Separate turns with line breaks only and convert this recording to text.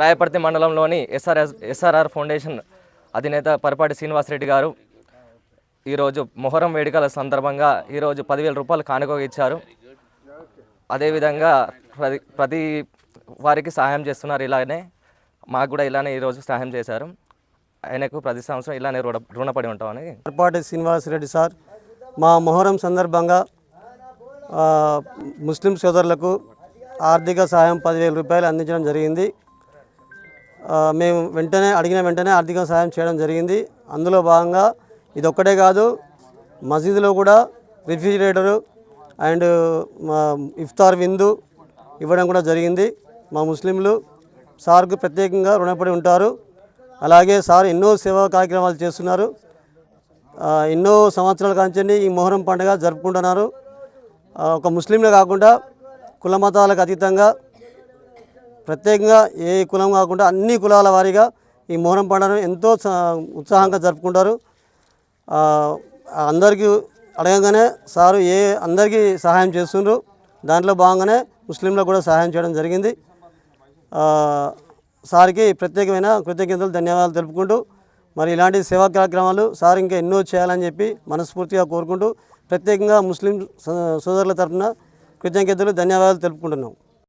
రాయపర్తి మండలంలోని SRS SRR foundation అధినేత పరిపాటి శ్రీనివాసరెడ్డి గారు ఈరోజు మొహరం వేడుకల సందర్భంగా ఈరోజు పదివేల రూపాయలు కానుకగా ఇచ్చారు. అదేవిధంగా ప్రతి ప్రతి వారికి సహాయం చేస్తున్నారు ఇలానే మాకు కూడా ఇలానే ఈరోజు సహాయం చేశారు. ఆయనకు ప్రతి సంవత్సరం ఇలానే రుణ రుణపడి ఉంటామని.
పరిపాటి శ్రీనివాసరెడ్డి సార్ మా మొహరం సందర్భంగా ముస్లిం సోదరులకు ఆర్థిక సహాయం పదివేల రూపాయలు అందించడం జరిగింది. మేము వెంటనే అడిగిన వెంటనే ఆర్థిక సహాయం చేయడం జరిగింది. అందులో భాగంగా ఇది ఒక్కటే కాదు మసీదులో కూడా రిఫ్రిజిరేటరు అండ్ ఇఫ్తార్ విందు ఇవ్వడం కూడా జరిగింది. మా ముస్లింలు సార్కు ప్రత్యేకంగా రుణపడి ఉంటారు. అలాగే సార్ ఎన్నో సేవా కార్యక్రమాలు చేస్తున్నారు. ఎన్నో సంవత్సరాల కాంచండి ఈ మొహరం పండుగ జరుపుకుంటున్నారు. ఒక ముస్లింలే కాకుండా కుల మతాలకు అతీతంగా ప్రత్యేకంగా ఏ కులం కాకుండా అన్ని కులాల వారీగా ఈ మొహరం పండుగను ఎంతో ఉత్సాహంగా జరుపుకుంటారు. అందరికీ అడగగానే సారు ఏ అందరికీ సహాయం చేస్తుండ్రు. దాంట్లో భాగంగానే ముస్లింలకు కూడా సహాయం చేయడం జరిగింది. సార్కి ప్రత్యేకమైన కృతజ్ఞతలు ధన్యవాదాలు తెలుపుకుంటూ మరి ఇలాంటి సేవా కార్యక్రమాలు సార్ ఇంకా ఎన్నో చేయాలని చెప్పి మనస్ఫూర్తిగా కోరుకుంటూ ప్రత్యేకంగా ముస్లిం సో- సోదరుల తరఫున కృతజ్ఞతలు ధన్యవాదాలు తెలుపుకుంటున్నాం.